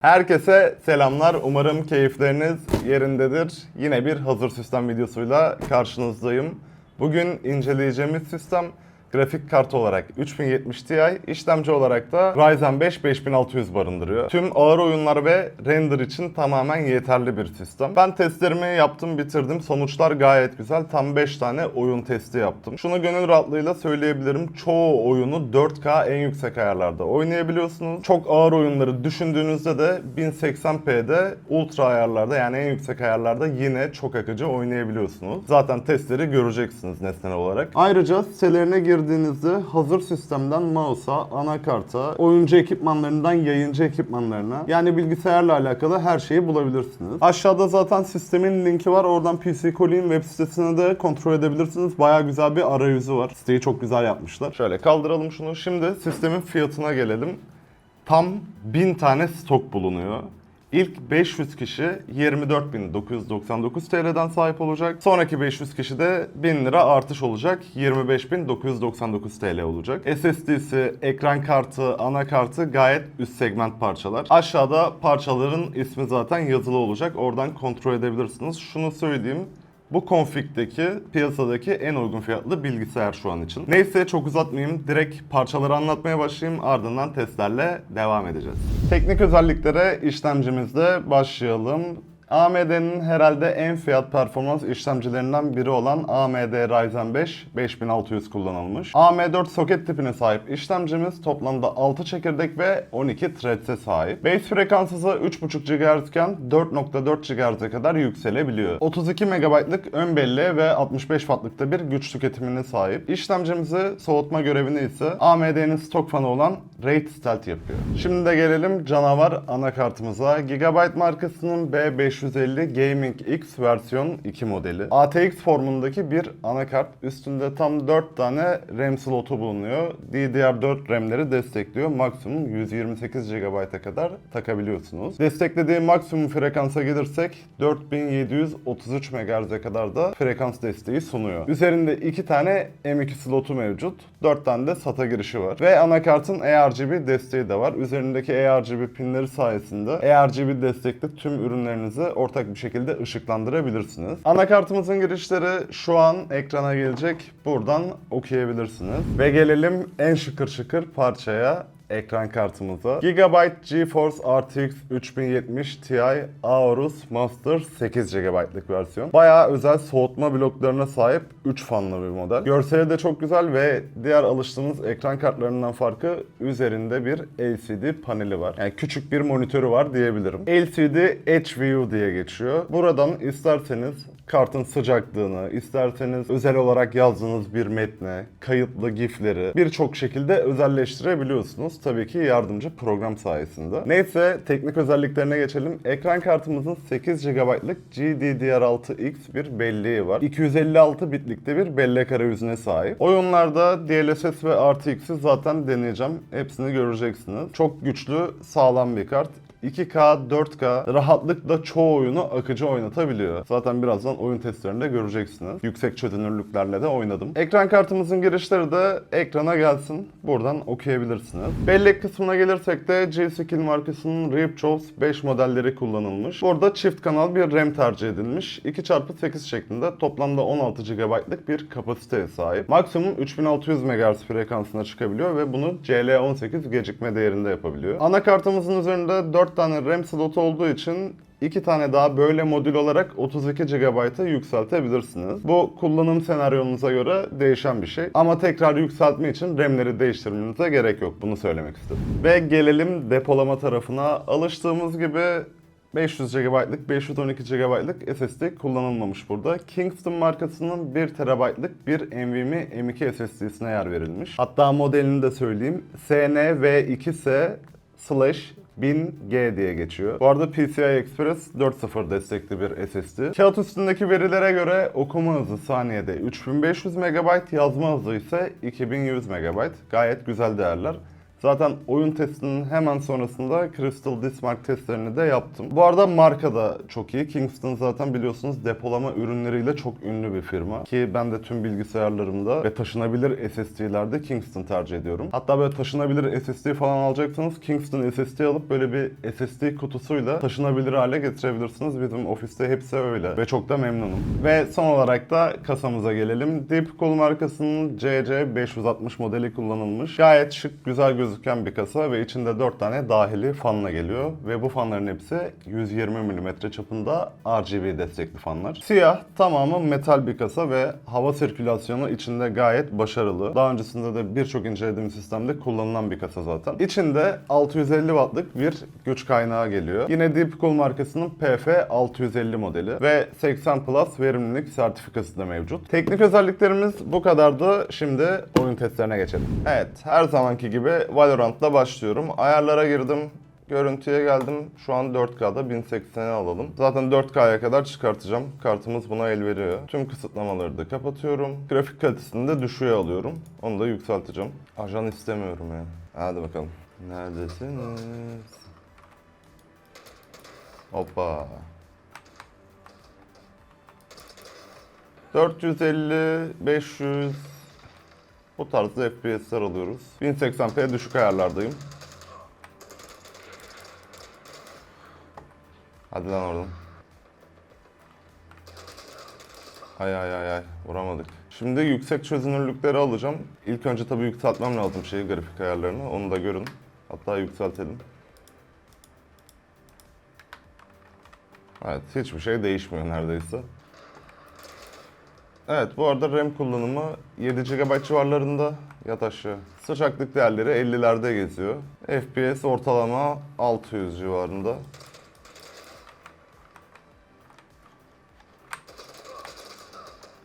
Herkese selamlar. Umarım keyifleriniz yerindedir. Yine bir hazır sistem videosuyla karşınızdayım. Bugün inceleyeceğimiz sistem grafik kartı olarak 3070 Ti, işlemci olarak da Ryzen 5 5600 barındırıyor. Tüm ağır oyunlar ve render için tamamen yeterli bir sistem. Ben testlerimi yaptım, bitirdim. Sonuçlar gayet güzel. Tam 5 tane oyun testi yaptım. Şunu gönül rahatlığıyla söyleyebilirim. Çoğu oyunu 4K en yüksek ayarlarda oynayabiliyorsunuz. Çok ağır oyunları düşündüğünüzde de 1080p'de ultra ayarlarda yani en yüksek ayarlarda yine çok akıcı oynayabiliyorsunuz. Zaten testleri göreceksiniz nesnel olarak. Ayrıca sitelerine girdiğinizde hazır sistemden mouse'a, anakarta, oyuncu ekipmanlarından yayıncı ekipmanlarına yani bilgisayarla alakalı her şeyi bulabilirsiniz. Aşağıda zaten sistemin linki var. Oradan PC Colin web sitesini de kontrol edebilirsiniz. Baya güzel bir arayüzü var. Siteyi çok güzel yapmışlar. Şöyle kaldıralım şunu. Şimdi sistemin fiyatına gelelim. Tam 1000 tane stok bulunuyor. İlk 500 kişi 24.999 TL'den sahip olacak. Sonraki 500 kişi de 1000 lira artış olacak. 25.999 TL olacak. SSD'si, ekran kartı, anakartı gayet üst segment parçalar. Aşağıda parçaların ismi zaten yazılı olacak. Oradan kontrol edebilirsiniz. Şunu söyleyeyim. Bu konfigdeki piyasadaki en uygun fiyatlı bilgisayar şu an için. Neyse çok uzatmayayım. Direkt parçaları anlatmaya başlayayım. Ardından testlerle devam edeceğiz. Teknik özelliklere işlemcimizde başlayalım. AMD'nin herhalde en fiyat performans işlemcilerinden biri olan AMD Ryzen 5 5600 kullanılmış. AM4 soket tipine sahip işlemcimiz toplamda 6 çekirdek ve 12 threads'e sahip. Base frekansısı 3.5 GHz iken 4.4 GHz'e kadar yükselebiliyor. 32 MB'lık ön belleğe ve 65 Watt'lıkta bir güç tüketimine sahip. İşlemcimizi soğutma görevini ise AMD'nin stok fanı olan Raid Stealth yapıyor. Şimdi de gelelim canavar anakartımıza. Gigabyte markasının B550 Gaming X versiyon 2 modeli. ATX formundaki bir anakart. Üstünde tam 4 tane RAM slotu bulunuyor. DDR4 RAM'leri destekliyor. Maksimum 128 GB'a kadar takabiliyorsunuz. Desteklediği maksimum frekansa gelirsek 4733 MHz'e kadar da frekans desteği sunuyor. Üzerinde 2 tane M2 slotu mevcut. 4 tane de SATA girişi var. Ve anakartın ARGB desteği de var. Üzerindeki ARGB pinleri sayesinde ARGB destekli tüm ürünlerinizi ortak bir şekilde ışıklandırabilirsiniz. Anakartımızın girişleri şu an ekrana gelecek. Buradan okuyabilirsiniz. Ve gelelim en şıkır şıkır parçaya ekran kartımıza. Gigabyte GeForce RTX 3070 Ti Aorus Master 8 GB'lık versiyon. Bayağı özel soğutma bloklarına sahip 3 fanlı bir model. Görseli de çok güzel ve diğer alıştığımız ekran kartlarından farkı üzerinde bir LCD paneli var. Yani küçük bir monitörü var diyebilirim. LCD Edge View diye geçiyor. Buradan isterseniz kartın sıcaklığını, isterseniz özel olarak yazdığınız bir metne, kayıtlı gifleri birçok şekilde özelleştirebiliyorsunuz. Tabii ki yardımcı program sayesinde. Neyse teknik özelliklerine geçelim. Ekran kartımızın 8 GB'lık GDDR6X bir belleği var. 256 bitlikte bir bellek arayüzüne sahip. Oyunlarda DLSS ve RTX'i zaten deneyeceğim. Hepsini göreceksiniz. Çok güçlü, sağlam bir kart. 2K, 4K rahatlıkla çoğu oyunu akıcı oynatabiliyor. Zaten birazdan oyun testlerinde göreceksiniz. Yüksek çözünürlüklerle de oynadım. Ekran kartımızın girişleri de ekrana gelsin. Buradan okuyabilirsiniz. Bellek kısmına gelirsek de G-Skill markasının Ripjaws 5 modelleri kullanılmış. Burada çift kanal bir RAM tercih edilmiş. 2x8 şeklinde toplamda 16 GB'lık bir kapasiteye sahip. Maksimum 3600 MHz frekansına çıkabiliyor ve bunu CL18 gecikme değerinde yapabiliyor. Anakartımızın üzerinde 4 tane RAM slotu olduğu için İki tane daha böyle modül olarak 32 GB'a yükseltebilirsiniz. Bu kullanım senaryonuza göre değişen bir şey. Ama tekrar yükseltme için RAM'leri değiştirmenize gerek yok. Bunu söylemek istedim. Ve gelelim depolama tarafına. Alıştığımız gibi 500 GB'lık, 512 GB'lık SSD kullanılmamış burada. Kingston markasının 1 TB'lık bir NVMe M2 SSD'sine yer verilmiş. Hatta modelini de söyleyeyim. SNV2S slash 1000G diye geçiyor. Bu arada PCI Express 4.0 destekli bir SSD. Kağıt üstündeki verilere göre okuma hızı saniyede 3500 MB, yazma hızı ise 2100 MB. Gayet güzel değerler. Zaten oyun testinin hemen sonrasında Crystal Dismark testlerini de yaptım. Bu arada marka da çok iyi. Kingston zaten biliyorsunuz depolama ürünleriyle çok ünlü bir firma. Ki ben de tüm bilgisayarlarımda ve taşınabilir SSD'lerde Kingston tercih ediyorum. Hatta böyle taşınabilir SSD falan alacaksanız Kingston SSD alıp böyle bir SSD kutusuyla taşınabilir hale getirebilirsiniz. Bizim ofiste hepsi öyle ve çok da memnunum. Ve son olarak da kasamıza gelelim. Deepcool markasının CC560 modeli kullanılmış. Gayet şık, güzel gözüken bir kasa ve içinde 4 tane dahili fanla geliyor. Ve bu fanların hepsi 120 mm çapında RGB destekli fanlar. Siyah, tamamı metal bir kasa ve hava sirkülasyonu içinde gayet başarılı. Daha öncesinde de birçok incelediğim sistemde kullanılan bir kasa zaten. İçinde 650 wattlık bir güç kaynağı geliyor. Yine Deepcool markasının PF650 modeli ve 80 Plus verimlilik sertifikası da mevcut. Teknik özelliklerimiz bu kadardı. Şimdi oyun testlerine geçelim. Evet, her zamanki gibi Valorant'la başlıyorum. Ayarlara girdim. Görüntüye geldim. Şu an 4K'da 1080'e alalım. Zaten 4K'ya kadar çıkartacağım. Kartımız buna el veriyor. Tüm kısıtlamaları da kapatıyorum. Grafik kalitesini de düşüğe alıyorum. Onu da yükselteceğim. Ajan istemiyorum yani. Hadi bakalım. Neredesiniz? Hoppa. 450, 500 bu tarzda FPS'ler alıyoruz. 1080p düşük ayarlardayım. Hadi lan oradan. Ay ay ay ay vuramadık. Şimdi yüksek çözünürlükleri alacağım. İlk önce tabii yükseltmem lazım şeyi grafik ayarlarını. Onu da görün. Hatta yükseltelim. Evet hiçbir şey değişmiyor neredeyse. Evet bu arada RAM kullanımı 7 GB civarlarında yat aşağı. Sıcaklık değerleri 50'lerde geziyor. FPS ortalama 600 civarında.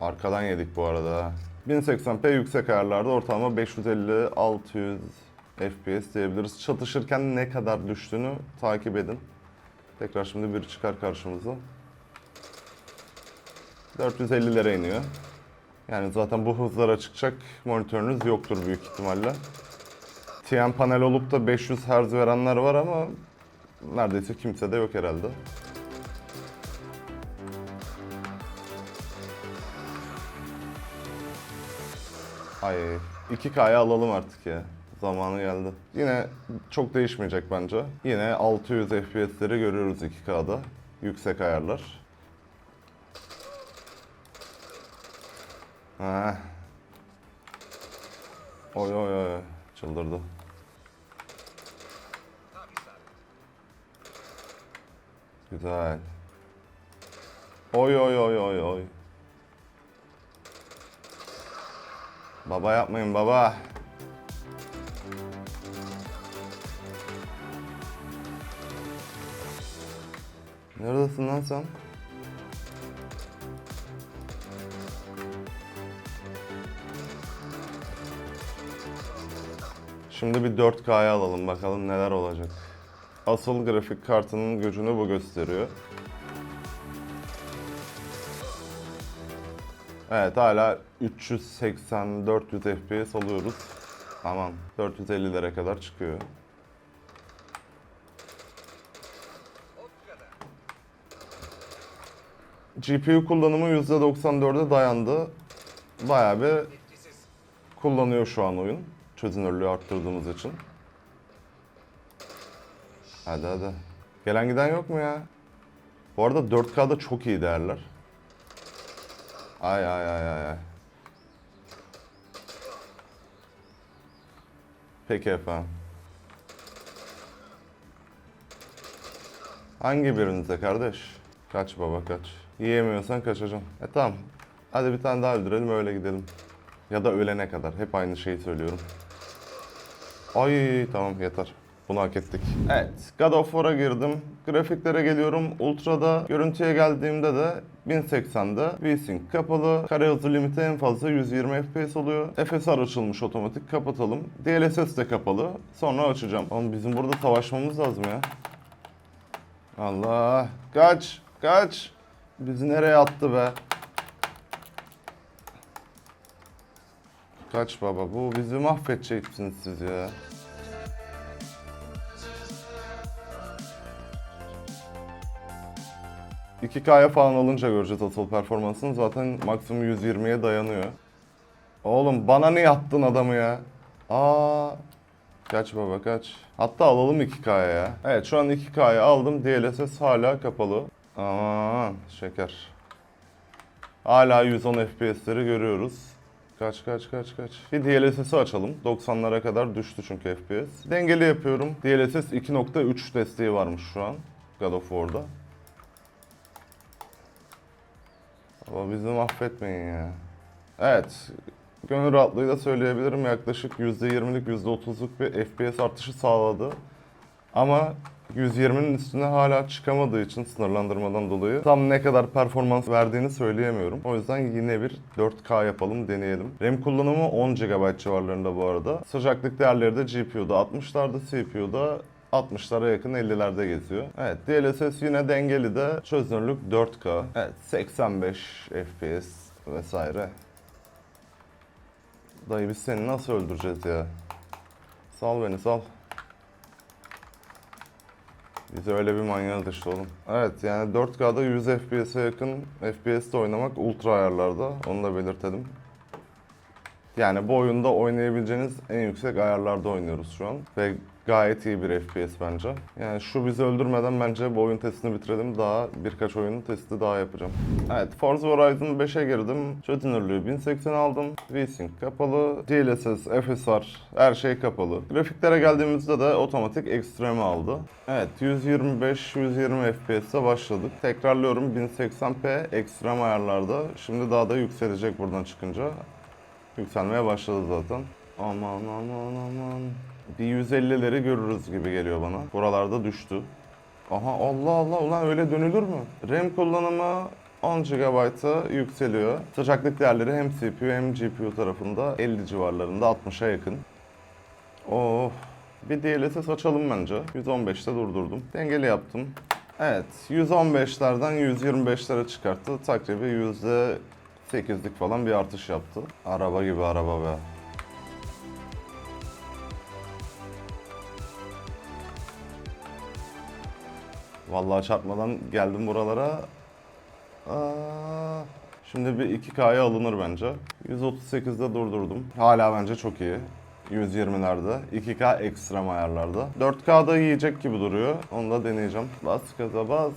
Arkadan yedik bu arada. 1080p yüksek ayarlarda ortalama 550-600 FPS diyebiliriz. Çatışırken ne kadar düştüğünü takip edin. Tekrar şimdi biri çıkar karşımıza. 450'lere iniyor. Yani zaten bu hızlara çıkacak monitörünüz yoktur büyük ihtimalle. TN panel olup da 500 Hz verenler var ama neredeyse kimse de yok herhalde. Ay 2K'ya alalım artık ya. Zamanı geldi. Yine çok değişmeyecek bence. Yine 600 FPS'leri görüyoruz 2K'da. Yüksek ayarlar. Ha. Oy oy oy. Çıldırdı. Güzel. Oy oy oy oy oy. Baba yapmayın baba. Neredesin lan sen? Şimdi bir 4K'ya alalım bakalım neler olacak. Asıl grafik kartının gücünü bu gösteriyor. Evet hala 380-400 FPS alıyoruz. Aman 450'lere kadar çıkıyor. GPU kullanımı %94'e dayandı. Bayağı bir kullanıyor şu an oyun. Çözünürlüğü arttırdığımız için. Hadi hadi. Gelen giden yok mu ya? Bu arada 4K'da çok iyi değerler. Ay ay ay ay ay. Peki efendim. Hangi birinize kardeş? Kaç baba kaç. Yiyemiyorsan kaçacaksın. E tamam. Hadi bir tane daha öldürelim öyle gidelim. Ya da ölene kadar. Hep aynı şeyi söylüyorum. Ay tamam yeter. Bunu hak ettik. Evet, God of War'a girdim. Grafiklere geliyorum. Ultra'da, görüntüye geldiğimde de 1080'de VSync kapalı. Kare hızı limiti en fazla 120 FPS oluyor. FSR açılmış otomatik kapatalım. DLSS de kapalı. Sonra açacağım. Oğlum bizim burada savaşmamız lazım ya. Allah. Kaç. Kaç. Bizi nereye attı be? Kaç baba bu bizi mahvedeceksiniz siz ya. İki kya falan alınca göreceğiz asıl performansını. Zaten maksimum 120'ye dayanıyor. Oğlum bana ne yaptın adamı ya? Aa Kaç baba kaç. Hatta alalım 2K'ya ya. Evet şu an 2K'ya aldım. DLSS hala kapalı. Aman şeker. Hala 110 FPS'leri görüyoruz. Kaç kaç kaç kaç. Bir DLSS'i açalım. 90'lara kadar düştü çünkü FPS. Dengeli yapıyorum. DLSS 2.3 desteği varmış şu an. God of War'da. Ama bizi mahvetmeyin ya. Evet. Gönül rahatlığıyla söyleyebilirim. Yaklaşık %20'lik %30'luk bir FPS artışı sağladı. Ama 120'nin üstüne hala çıkamadığı için sınırlandırmadan dolayı tam ne kadar performans verdiğini söyleyemiyorum. O yüzden yine bir 4K yapalım, deneyelim. RAM kullanımı 10 GB civarlarında bu arada. Sıcaklık değerleri de GPU'da 60'larda, CPU'da 60'lara yakın 50'lerde geziyor. Evet DLSS yine dengeli de çözünürlük 4K. Evet 85 FPS vesaire. Dayı biz seni nasıl öldüreceğiz ya? Sal beni sal. Biz öyle bir manyağız işte oğlum. Evet yani 4K'da 100 FPS'e yakın FPS'te oynamak ultra ayarlarda. Onu da belirtelim. Yani bu oyunda oynayabileceğiniz en yüksek ayarlarda oynuyoruz şu an. Ve gayet iyi bir FPS bence. Yani şu bizi öldürmeden bence bu oyun testini bitirelim. Daha birkaç oyunun testi daha yapacağım. Evet Forza Horizon 5'e girdim. Çözünürlüğü 1080 aldım. VSync kapalı. DLSS, FSR her şey kapalı. Grafiklere geldiğimizde de otomatik ekstreme aldı. Evet 125-120 FPS'e başladık. Tekrarlıyorum 1080p ekstrem ayarlarda. Şimdi daha da yükselecek buradan çıkınca. Yükselmeye başladı zaten. Aman aman aman. Bir 150'leri görürüz gibi geliyor bana. Buralarda düştü. Aha Allah Allah ulan öyle dönülür mü? RAM kullanımı 10 GB'a yükseliyor. Sıcaklık değerleri hem CPU hem GPU tarafında 50 civarlarında 60'a yakın. Of. Bir DLSS açalım bence. 115'te durdurdum. Dengeli yaptım. Evet, 115'lerden 125'lere çıkarttı. Takribi %8'lik falan bir artış yaptı. Araba gibi araba be. Vallahi çarpmadan geldim buralara. Aa, şimdi bir 2K'ya alınır bence. 138'de durdurdum. Hala bence çok iyi. 120'lerde, 2K ekstrem ayarlarda. 4K'da yiyecek gibi duruyor. Onu da deneyeceğim. Bas gaza bas.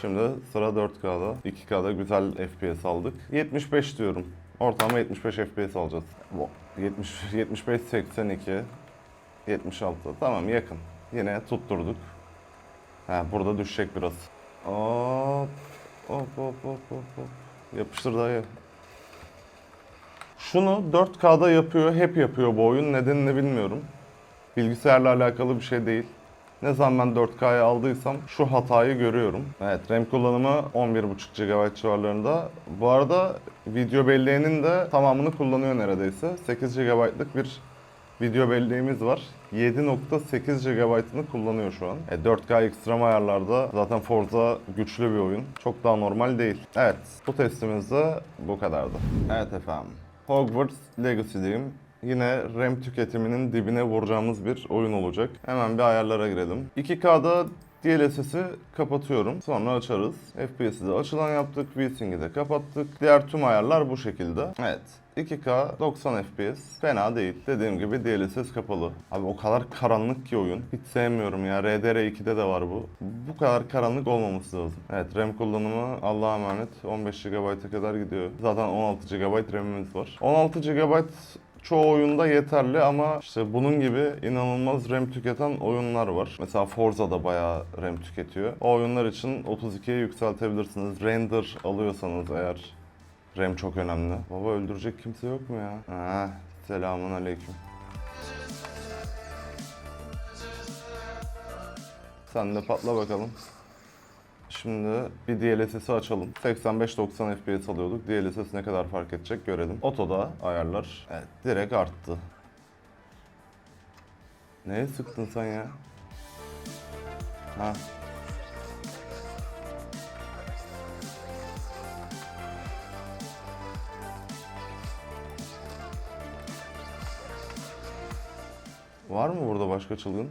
Şimdi sıra 4K'da. 2K'da güzel FPS aldık. 75 diyorum. Ortalama 75 FPS alacağız. Bu 70 75 82 76. Tamam yakın. Yine tutturduk. Ha burada düşecek biraz. Hop. Hop hop hop hop hop. Yapıştır dayı. Şunu 4K'da yapıyor, hep yapıyor bu oyun. Nedenini bilmiyorum. Bilgisayarla alakalı bir şey değil. Ne zaman ben 4K'ya aldıysam şu hatayı görüyorum. Evet RAM kullanımı 11.5 GB civarlarında. Bu arada video belleğinin de tamamını kullanıyor neredeyse. 8 GB'lık bir video belleğimiz var. 7.8 GB'ını kullanıyor şu an. E, 4K ekstrem ayarlarda zaten Forza güçlü bir oyun. Çok daha normal değil. Evet bu testimiz de bu kadardı. Evet efendim. Hogwarts Legacy'deyim. Yine RAM tüketiminin dibine vuracağımız bir oyun olacak. Hemen bir ayarlara girelim. 2K'da DLSS'i kapatıyorum. Sonra açarız. FPS'i de açılan yaptık. VSynC'i de kapattık. Diğer tüm ayarlar bu şekilde. Evet. 2K 90 FPS fena değil. Dediğim gibi DLSS kapalı. Abi o kadar karanlık ki oyun. Hiç sevmiyorum ya. RDR2'de de var bu. Bu kadar karanlık olmaması lazım. Evet RAM kullanımı Allah'a emanet 15 GB'a kadar gidiyor. Zaten 16 GB RAM'imiz var. 16 GB çoğu oyunda yeterli ama işte bunun gibi inanılmaz RAM tüketen oyunlar var. Mesela Forza'da bayağı RAM tüketiyor. O oyunlar için 32'ye yükseltebilirsiniz. Render alıyorsanız eğer RAM çok önemli. Baba öldürecek kimse yok mu ya? Ha, selamun aleyküm. Sen de patla bakalım. Şimdi bir DLSS'i açalım. 85-90 FPS alıyorduk. DLSS ne kadar fark edecek görelim. Otoda ayarlar. Evet direkt arttı. Neye sıktın sen ya? Ha. Var mı burada başka çılgın?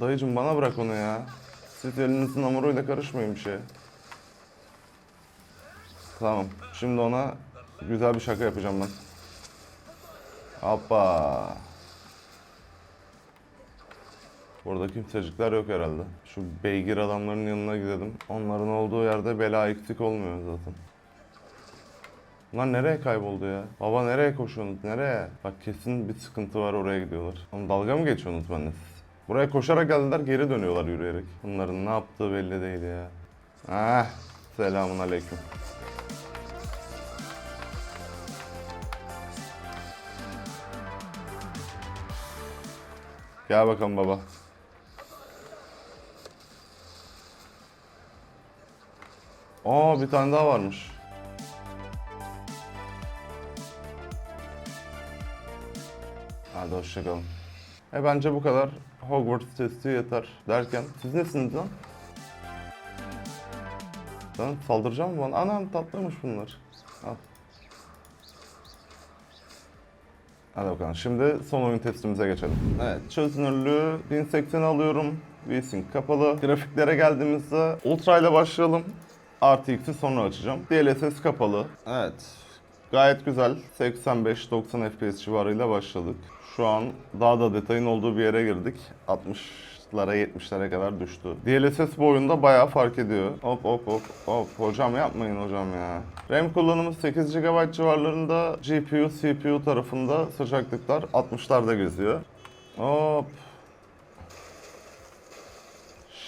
Dayıcım bana bırak onu ya. Siz elinizin hamuruyla karışmayın bir şeye. Tamam. Şimdi ona güzel bir şaka yapacağım ben. Hoppa. Burada kimsecikler yok herhalde. Şu beygir adamların yanına gidelim. Onların olduğu yerde bela eksik olmuyor zaten. Bunlar nereye kayboldu ya? Baba nereye koşuyorsunuz? Nereye? Bak kesin bir sıkıntı var oraya gidiyorlar. Oğlum dalga mı geçiyorsunuz benimle? Buraya koşarak geldiler geri dönüyorlar yürüyerek. Bunların ne yaptığı belli değil ya. Ah, selamun aleyküm. Gel bakalım baba. Aa bir tane daha varmış. Hadi hoşçakalın. E bence bu kadar. Hogwarts testi yeter derken. Siz nesiniz lan? Lan saldıracağım mı bana? Anam tatlıymış bunlar. Al. Hadi bakalım. Şimdi son oyun testimize geçelim. Evet, çözünürlüğü 1080 alıyorum. VSync kapalı. Grafiklere geldiğimizde Ultra ile başlayalım. RTX'i sonra açacağım. DLSS kapalı. Evet. Gayet güzel. 85-90 FPS civarıyla başladık. Şu an daha da detayın olduğu bir yere girdik. 60'lara 70'lere kadar düştü. DLSS bu oyunda bayağı fark ediyor. Hop hop hop hop. Hocam yapmayın hocam ya. RAM kullanımı 8 GB civarlarında. GPU, CPU tarafında sıcaklıklar 60'larda geziyor. Hop.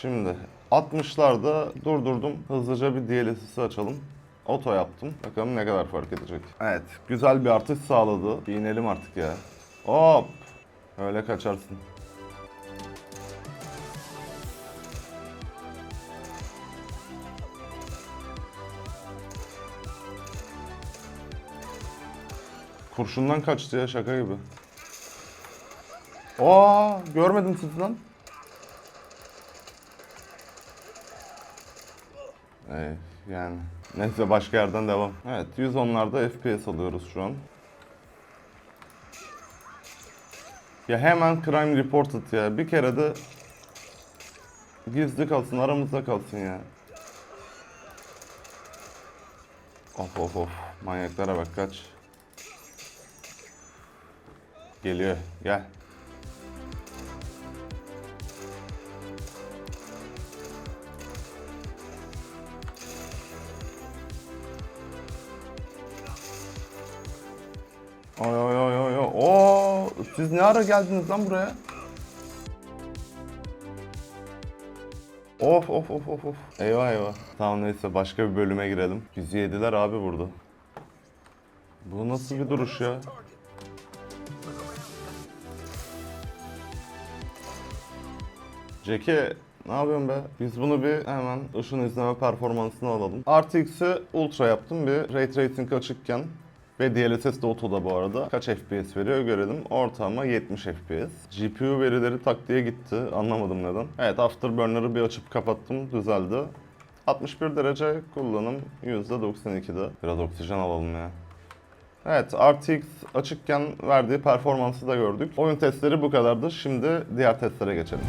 Şimdi 60'larda durdurdum. Hızlıca bir DLSS'i açalım. Oto yaptım. Bakalım ne kadar fark edecek. Evet. Güzel bir artış sağladı. Bir inelim artık ya. Hop. Öyle kaçarsın. Kurşundan kaçtı ya şaka gibi. Aa, görmedim sizi lan. Ee, yani neyse başka yerden devam. Evet 110'larda FPS alıyoruz şu an. Ya hemen crime reported ya. Bir kere de gizli kalsın aramızda kalsın ya. Of of of. Manyaklara bak kaç. Geliyor. Gel. Siz ne ara geldiniz lan buraya? Of of of of of. Eyvah eyvah. Tamam neyse başka bir bölüme girelim. Bizi yediler abi burada. Bu nasıl bir duruş ya? Jackie ne yapıyorsun be? Biz bunu bir hemen ışın izleme performansını alalım. RTX'i ultra yaptım bir ray tracing açıkken ve DLSS de otoda bu arada. Kaç FPS veriyor görelim. Ortalama 70 FPS. GPU verileri tak diye gitti. Anlamadım neden. Evet Afterburner'ı bir açıp kapattım. Düzeldi. 61 derece kullanım %92'de. Biraz oksijen alalım ya. Evet, RTX açıkken verdiği performansı da gördük. Oyun testleri bu kadardı. Şimdi diğer testlere geçelim.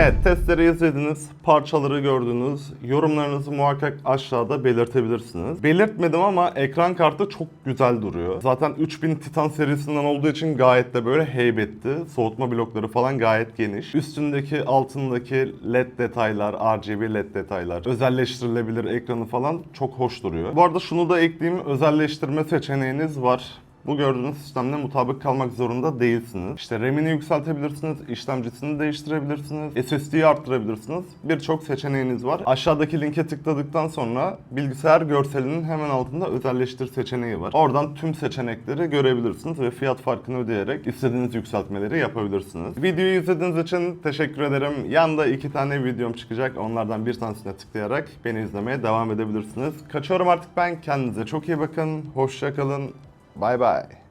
Evet, testleri izlediniz, parçaları gördünüz. Yorumlarınızı muhakkak aşağıda belirtebilirsiniz. Belirtmedim ama ekran kartı çok güzel duruyor. Zaten 3000 Titan serisinden olduğu için gayet de böyle heybetli. Soğutma blokları falan gayet geniş. Üstündeki, altındaki LED detaylar, RGB LED detaylar, özelleştirilebilir ekranı falan çok hoş duruyor. Bu arada şunu da ekleyeyim, özelleştirme seçeneğiniz var. Bu gördüğünüz sistemle mutabık kalmak zorunda değilsiniz. İşte RAM'ini yükseltebilirsiniz, işlemcisini değiştirebilirsiniz, SSD'yi arttırabilirsiniz. Birçok seçeneğiniz var. Aşağıdaki linke tıkladıktan sonra bilgisayar görselinin hemen altında özelleştir seçeneği var. Oradan tüm seçenekleri görebilirsiniz ve fiyat farkını ödeyerek istediğiniz yükseltmeleri yapabilirsiniz. Videoyu izlediğiniz için teşekkür ederim. Yanda iki tane videom çıkacak. Onlardan bir tanesine tıklayarak beni izlemeye devam edebilirsiniz. Kaçıyorum artık ben. Kendinize çok iyi bakın. Hoşça kalın. Bye bye.